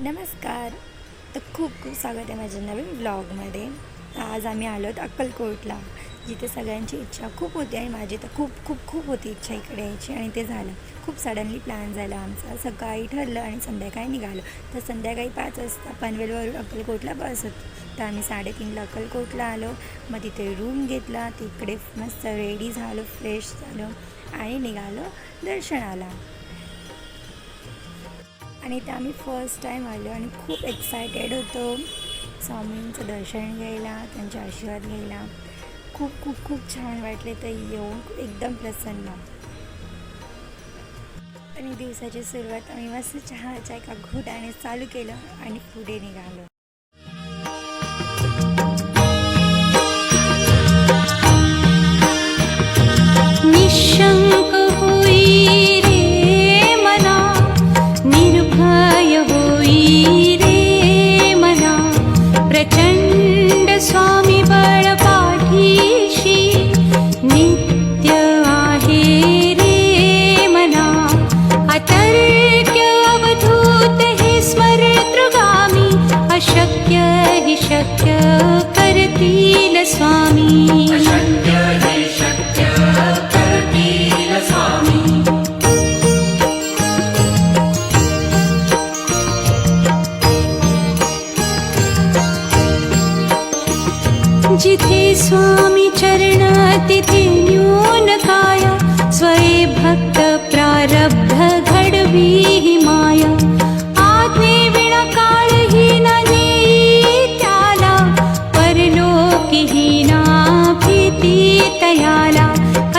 नमस्कार. तर खूप खूप स्वागत आहे माझ्या नवीन ब्लॉगमध्ये आज आम्ही आलो आहोत अक्कलकोटला जिथे सगळ्यांची इच्छा खूप होती आणि माझी तर खूप खूप खूप होती इच्छा इकडे यायची आणि ते झालं. खूप सडनली प्लॅन झाला आमचा. सकाळी ठरलं आणि संध्याकाळी निघालो. तर संध्याकाळी पाच वाजता पनवेलवरून अक्कलकोटला बस होती. तर आम्ही साडेतीनला अक्कलकोटला आलो. मग तिथे रूम घेतला. तिकडे मस्त रेडी झालो फ्रेश झालो आणि निघालो दर्शनाला. आणि ते आम्ही फर्स्ट टाईम आलो आणि खूप एक्सायटेड होतो. स्वामींचं दर्शन घ्यायला त्यांचे आशीर्वाद घ्यायला. खूप खूप खूप छान वाटले तर येऊन. एकदम प्रसन्न. आणि दिवसाची सुरुवात आम्ही मस्त चहाच्या एका घोटाने चालू केलं आणि पुढे निघालो. अशक्य हि शक्य करतील स्वामी। जिथे स्वामी चरण तिथे न्यून